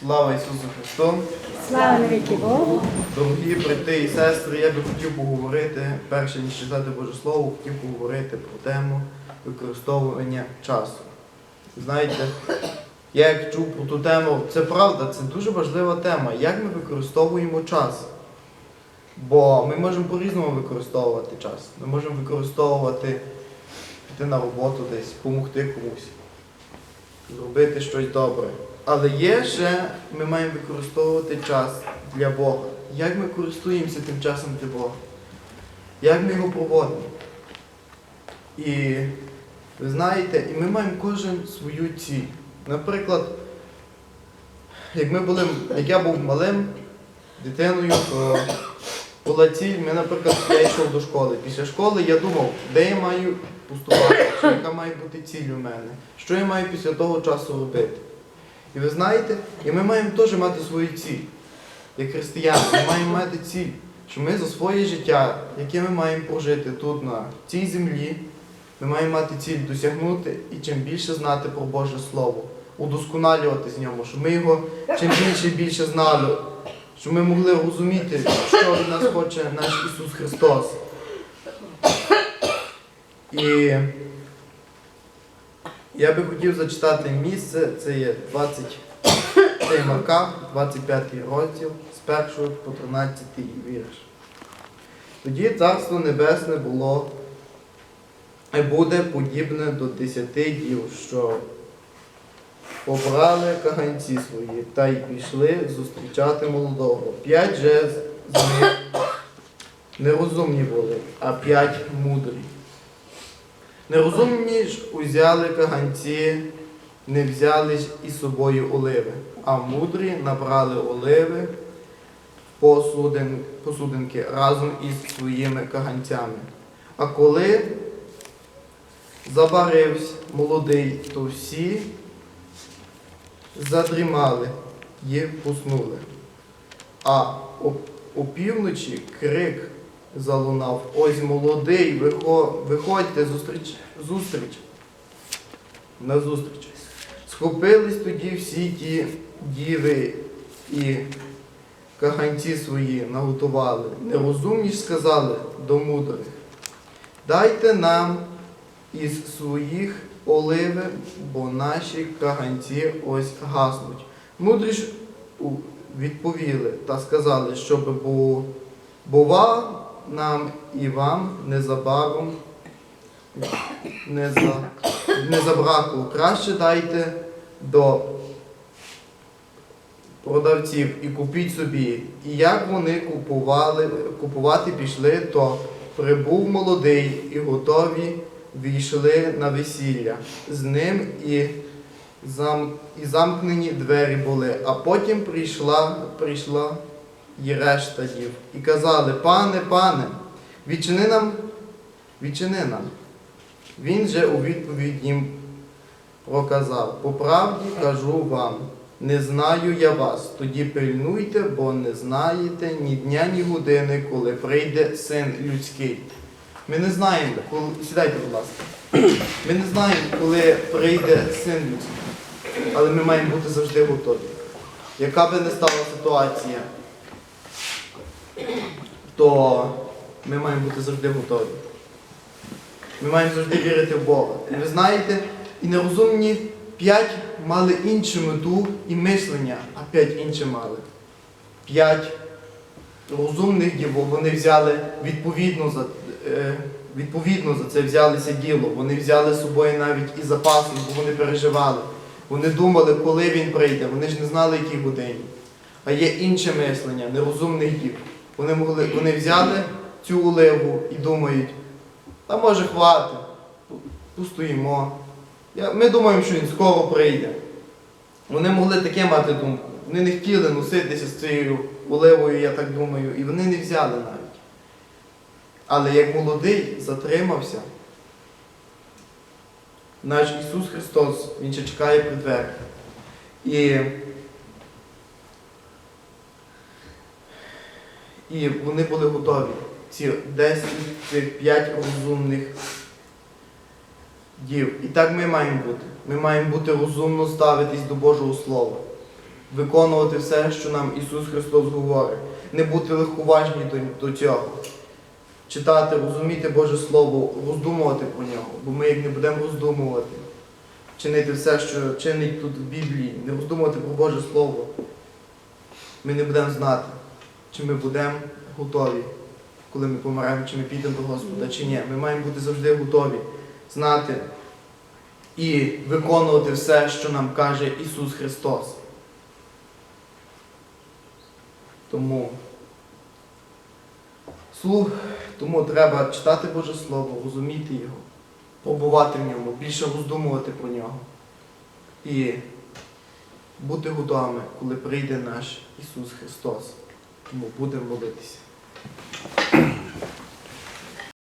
Слава Ісусу Христу! Слава навіки Богу. Дорогі брати і сестри, я би хотів поговорити, перше ніж читати Боже Слово, хотів поговорити про тему використовування часу. Знаєте, я як чув про ту тему, це правда, це дуже важлива тема. Як ми використовуємо час? Бо ми можемо по-різному використовувати час. Ми можемо використовувати піти на роботу десь, допомогти комусь, зробити щось добре. Але є ще, ми маємо використовувати час для Бога. Як ми користуємося тим часом для Бога? Як ми його проводимо? І ви знаєте, і ми маємо кожен свою ціль. Наприклад, як ми були, як я був малим дитиною, була ціль, ми, наприклад, я йшов до школи. Після школи я думав, де я маю поступати, яка має бути ціль у мене, що я маю після того часу робити. І ви знаєте, і ми маємо теж мати свою ціль. Як християни, ми маємо мати ціль, що ми за своє життя, яке ми маємо прожити тут, на цій землі, ми маємо мати ціль досягнути і чим більше знати про Боже Слово, удосконалюватись в ньому, щоб ми його чим більше і більше знали, щоб ми могли розуміти, що від нас хоче наш Ісус Христос. І я би хотів зачитати місце, це є 20 це Марка, 25 розділ, з 1 по 13 вірш. Тоді Царство Небесне було і буде подібне до десяти дів, що побрали каганці свої та й пішли зустрічати молодого. П'ять же з них нерозумні були, а п'ять мудрі. Нерозумні ж узяли каганці, не взяли ж із собою оливи, а мудрі набрали оливи посудин, посудинки разом із своїми каганцями. А коли забарився молодий, то всі задрімали і поснули. А опівночі крик залунав. Ось молодий, виходьте зустріч, зустріч. На зустріч. Схопились тоді всі ті діви і каганці свої наготували. Нерозумні ж сказали до мудрих. Дайте нам із своїх оливи, бо наші каганці ось гаснуть. Мудрі ж відповіли та сказали, щоб бу- бува нам і вам незабаром не, за, не забракло. Краще дайте до продавців і купіть собі. І як вони купували, купувати пішли, то прибув молодий і готові війшли на весілля. З ним і, зам, і замкнені двері були. А потім прийшла, прийшла і решта дів. І казали, пане, пане, відчини нам, відчини нам. Він же у відповідь їм проказав, по правді кажу вам, не знаю я вас, тоді пильнуйте, бо не знаєте ні дня, ні години, коли прийде син людський. Ми не знаємо, коли... сідайте, будь ласка. Ми не знаємо, коли прийде син людський, але ми маємо бути завжди готові. Яка би не стала ситуація, то ми маємо бути завжди готові. Ми маємо завжди вірити в Бога. І ви знаєте, і нерозумні п'ять мали іншу мету і мислення, а п'ять інші мали. П'ять розумних дів, бо вони взяли відповідно за, е, відповідно за це взялися діло. Вони взяли з собою навіть і запаси, бо вони переживали. Вони думали, коли він прийде. Вони ж не знали, якій годині. А є інше мислення, нерозумних дів. Вони, могли, вони взяли цю оливу і думають, та може хватить, пустоїмо. Я, ми думаємо, що він скоро прийде. Вони могли таке мати думку. Вони не хотіли носитися з цією оливою, я так думаю, і вони не взяли навіть. Але як молодий затримався, наш Ісус Христос, Він ще чекає при дверях. І, і вони були готові. Ці 10, цих 5 розумних дів. І так ми маємо бути. Ми маємо бути розумно ставитись до Божого Слова. виконувати все, що нам Ісус Христос говорить, не бути легковажні до, цього. Читати, розуміти Боже Слово, роздумувати про нього, бо ми як не будемо роздумувати, чинити все, що чинить тут в Біблії, не роздумувати про Боже Слово, ми не будемо знати, чи ми будемо готові, коли ми помремо, чи ми підемо до Господа, чи ні. Ми маємо бути завжди готові знати і виконувати все, що нам каже Ісус Христос. Тому, слух, тому треба читати Боже Слово, розуміти його, побувати в ньому, більше роздумувати про нього і бути готовими, коли прийде наш Ісус Христос. Будемо молитися.